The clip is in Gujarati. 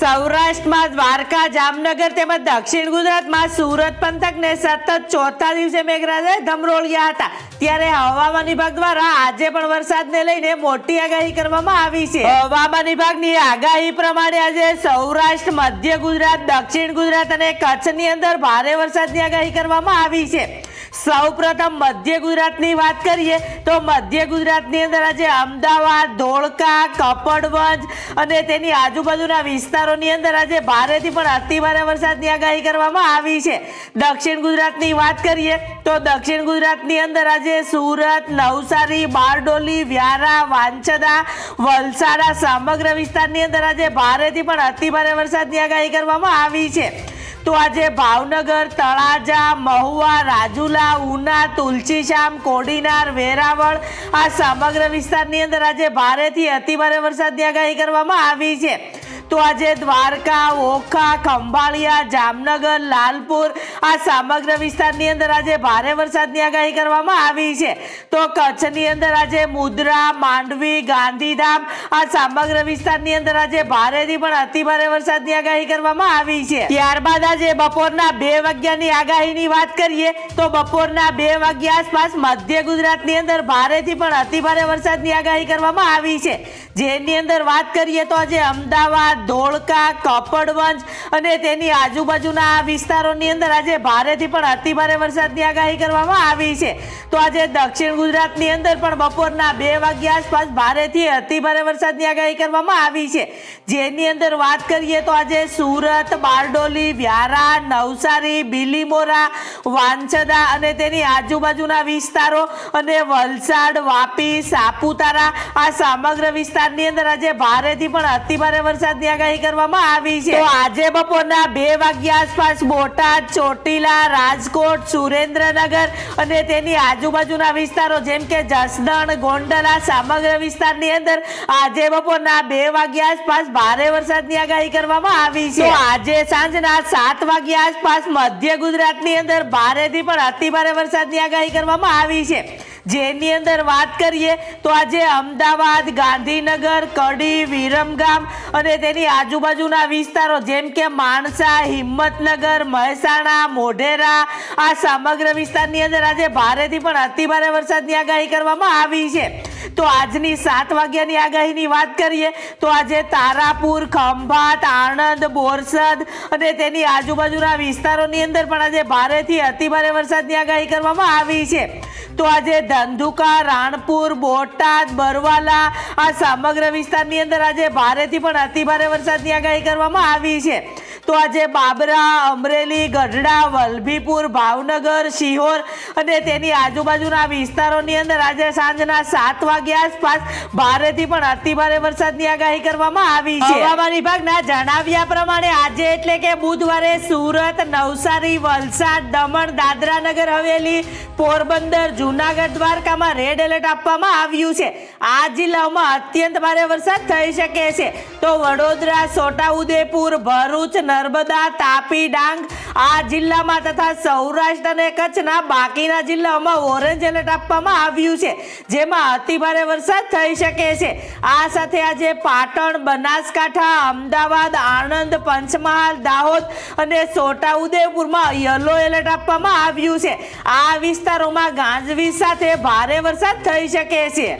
સૌરાષ્ટ્રમાં દ્વારકા, જામનગર તેમજ દક્ષિણ ગુજરાતમાં સુરત પંથકને સતત ચોથા દિવસે મેઘરાજાએ ધમરોળ્યા હતા. ત્યારે હવામાન વિભાગ દ્વારા આજે પણ વરસાદને લઈને મોટી આગાહી કરવામાં આવી છે. હવામાન વિભાગની આગાહી પ્રમાણે આજે સૌરાષ્ટ્ર, મધ્ય ગુજરાત, દક્ષિણ ગુજરાત અને કચ્છની અંદર ભારે વરસાદની આગાહી કરવામાં આવી છે. સૌપ્રથમ મધ્ય ગુજરાતની વાત કરીએ તો મધ્ય ગુજરાતની અંદર આજે અમદાવાદ, ધોળકા, કપડવંજ અને તેની આજુબાજુના વિસ્તારોની અંદર આજે ભારેથી પણ અતિભારે વરસાદની આગાહી કરવામાં આવી છે. દક્ષિણ ગુજરાતની વાત કરીએ તો દક્ષિણ ગુજરાતની અંદર આજે સુરત, નવસારી, બારડોલી, વ્યારા, વાંછદા, વલસાડા સમગ્ર વિસ્તારની અંદર આજે ભારેથી પણ અતિભારે વરસાદની આગાહી કરવામાં આવી છે. તો આજે ભાવનગર, તળાજા, મહુવા, રાજુલા, ઉના, તુલસીશ્યામ, કોડીનાર, વેરાવળ આ સમગ્ર વિસ્તારની અંદર આજે ભારેથી અતિભારે વરસાદની આગાહી કરવામાં આવી છે. તો આજે દ્વારકા, ઓખા, ખંભાળિયા, જામનગર, લાલપુર આ સમગ્ર વિસ્તારની અંદર આજે ભારે વરસાદની આગાહી કરવામાં આવી છે. તો કચ્છની અંદર આજે મુદ્રા, માંડવી, ગાંધીધામ આ સમગ્ર વિસ્તારની અંદર આજે ભારેથી પણ અતિભારે વરસાદની આગાહી કરવામાં આવી છે. ત્યારબાદ આજે બપોરના બે વાગ્યાની આગાહીની વાત કરીએ તો બપોરના બે વાગ્યા આસપાસ મધ્ય ગુજરાતની અંદર ભારેથી પણ અતિભારે વરસાદની આગાહી કરવામાં આવી છે. જેની અંદર વાત કરીએ તો આજે અમદાવાદ ધોળકા, કપડવંજ અને તેની આજુબાજુના આ વિસ્તારોની અંદર આજે ભારેથી પણ અતિભારે વરસાદની આગાહી કરવામાં આવી છે. તો આજે દક્ષિણ ગુજરાતની અંદર પણ બપોરના બે વાગ્યા આસપાસ ભારેથી અતિભારે વરસાદની આગાહી કરવામાં આવી છે. જેની અંદર વાત કરીએ તો આજે સુરત, બારડોલી, વ્યારા, નવસારી બિલીમોરા વાંછદા અને તેની આજુબાજુના વિસ્તારો અને વલસાડ, વાપી, સાપુતારા આ સમગ્ર વિસ્તારની અંદર આજે ભારેથી પણ અતિભારે વરસાદની આગાહી કરવામાં આવી છે. તો આજે બપોરના બે વાગ્યા આસપાસ બોટાદ ચોટીલા રાજકોટ સુરેન્દ્રનગર અને તેની આજુબાજુના વિસ્તારો જેમ કે જસદણ ગોંડલ આ સમગ્ર વિસ્તારની અંદર આજે બપોરના બે વાગ્યા આસપાસ ભારે વરસાદની આગાહી કરવામાં આવી છે. આજે સાંજના સાત વાગ્યા આસપાસ મધ્ય ગુજરાતની અંદર ભારેથી પણ અતિભારે વરસાદની આગાહી કરવામાં આવી છે. જેની અંદર વાત કરીએ તો આજે અમદાવાદ, ગાંધીનગર, કડી, વિરમગામ અને તેની આજુબાજુના વિસ્તારો જેમ કે માણસા, હિંમતનગર, મહેસાણા, મોઢેરા, આ સમગ્ર વિસ્તારની અંદર આજે ભારેથી પણ અતિભારે વરસાદની આગાહી કરવામાં આવી છે. તો આજની સાત વાગ્યાની આગાહીની વાત કરીએ તો આજે તારાપુર, ખંભાત, આણંદ, બોરસદ અને તેની આજુબાજુના વિસ્તારોની અંદર પણ આજે ભારેથી અતિભારે વરસાદની આગાહી કરવામાં આવી છે. તો આજે ધંધુકા, રાણપુર, બોટાદ, બરવાલા આ સમગ્ર વિસ્તારની અંદર આજે ભારેથી પણ અતિભારે વરસાદની આગાહી કરવામાં આવી છે. તો આજે બાબરા, અમરેલી, ગઢડા, વલભીપુર, ભાવનગર, શિહોર અને તેની આજુબાજુના વિસ્તારોની અંદર આજે સાંજના સાત વાગ્યા આસપાસ ભારેથી પણ અતિભારે વરસાદની આગાહી કરવામાં આવી છે. હવામાન વિભાગના જણાવ્યા પ્રમાણે આજે એટલે કે બુધવારે સુરત, નવસારી, વલસાડ, દમણ દાદરા નગર હવેલી, પોરબંદર, જુનાગઢ, દ્વારકામાં રેડ એલર્ટ આપવામાં આવ્યું છે. આ જિલ્લાઓમાં અત્યંત ભારે વરસાદ થઈ શકે છે. તો વડોદરા, છોટાઉદેપુર, ભરૂચ નર્મદા, તાપી, ડાંગ આ જિલ્લામાં તથા સૌરાષ્ટ્ર અને કચ્છના બાકીના જિલ્લાઓમાં ઓરેન્જ એલર્ટ આપવામાં આવ્યું છે. જેમાં અતિભારે વરસાદ થઈ શકે છે. આ સાથે આજે પાટણ, બનાસકાંઠા, અમદાવાદ, આણંદ, પંચમહાલ, દાહોદ અને છોટાઉદેપુરમાં યલો એલર્ટ આપવામાં આવ્યું છે. આ વિસ્તારોમાં ગાજવીજ સાથે ભારે વરસાદ થઈ શકે છે.